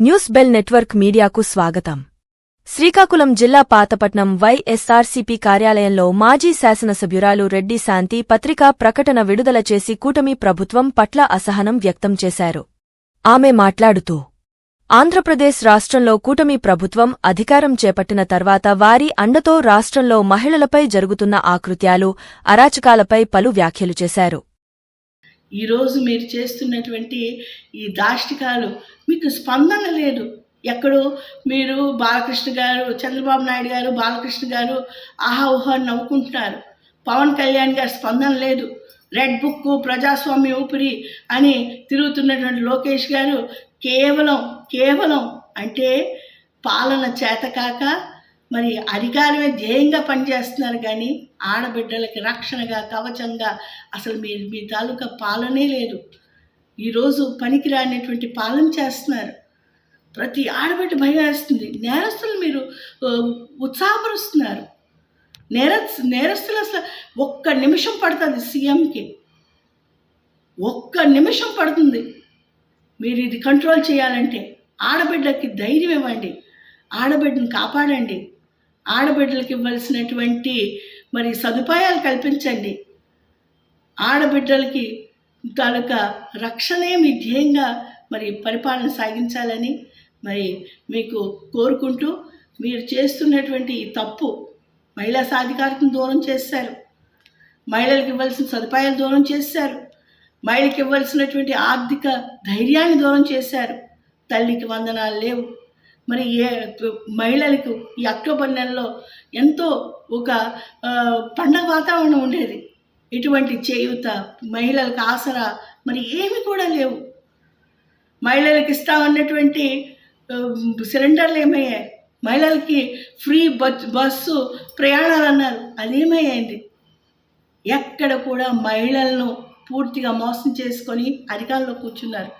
News bell network మీడియాకు స్వాగతం. శ్రీకాకుళం జిల్లా పాతపట్నం వైఎస్ఆర్సీపీ కార్యాలయంలో మాజీ శాసనసభ్యురాలు రెడ్డి శాంతి పత్రికా ప్రకటన విడుదల చేసి కూటమి ప్రభుత్వం పట్ల అసహనం వ్యక్తం చేశారు. ఆమె మాట్లాడుతూ ఆంధ్రప్రదేశ్ రాష్ట్రంలో కూటమి ప్రభుత్వం అధికారం చేపట్టిన తర్వాత వారి అండతో రాష్ట్రంలో మహిళలపై జరుగుతున్న ఆకృత్యాలు అరాచకాలపై పలు వ్యాఖ్యలు చేశారు. ఈరోజు మీరు చేస్తున్నటువంటి ఈ దాష్టికాలు మీకు స్పందన లేదు. ఎక్కడో మీరు బాలకృష్ణ గారు చంద్రబాబు నాయుడు గారు బాలకృష్ణ గారు ఆహా ఊహా నవ్వుకుంటున్నారు. పవన్ కళ్యాణ్ గారు స్పందన లేదు. రెడ్ బుక్ ప్రజాస్వామ్య ఊపిరి అని తిరుగుతున్నటువంటి లోకేష్ గారు కేవలం కేవలం అంటే పాలన చేతకాక మరి అధికారమే ధ్యేయంగా పనిచేస్తున్నారు కానీ ఆడబిడ్డలకి రక్షణగా కవచంగా అసలు మీ మీ తాలూకా పాలనే లేదు. ఈరోజు పనికిరానటువంటి పాలన చేస్తున్నారు. ప్రతి ఆడబిడ్డ భయం వేస్తుంది. నేరస్తులు మీరు ఉత్సాహపరుస్తున్నారు. నేర నేరస్తులు అసలు ఒక్క నిమిషం పడుతుంది సీఎంకి. ఒక్క నిమిషం పడుతుంది. మీరు ఇది కంట్రోల్ చేయాలంటే ఆడబిడ్డకి ధైర్యం ఇవ్వండి. ఆడబిడ్డను కాపాడండి. ఆడబిడ్డలకు ఇవ్వాల్సినటువంటి మరి సదుపాయాలు కల్పించండి. ఆడబిడ్డలకి తాలూకా రక్షణే మీ ధ్యేయంగా మరి పరిపాలన సాగించాలని మరి మీకు కోరుకుంటూ మీరు చేస్తున్నటువంటి ఈ తప్పు మహిళా సాధికారతను దూరం చేశారు. మహిళలకు ఇవ్వాల్సిన సదుపాయాలు దూరం చేశారు. మహిళకి ఇవ్వాల్సినటువంటి ఆర్థిక ధైర్యాన్ని దూరం చేశారు. తల్లికి వందనాలు లేవు. మరి ఏ మహిళలకు ఈ అక్టోబర్ నెలలో ఎంతో ఒక పండగ వాతావరణం ఉండేది. ఇటువంటి చేయూత మహిళలకు ఆసరా మరి ఏమి కూడా లేవు. మహిళలకు ఇస్తామన్నటువంటి సిలిండర్లు ఏమయ్యాయి? మహిళలకి ఫ్రీ బస్ బస్సు ప్రయాణాలు అన్నారు. అదేమయ్యింది ఎక్కడ కూడా మహిళలను పూర్తిగా మోసం చేసుకొని అధికారంలో కూర్చున్నారు.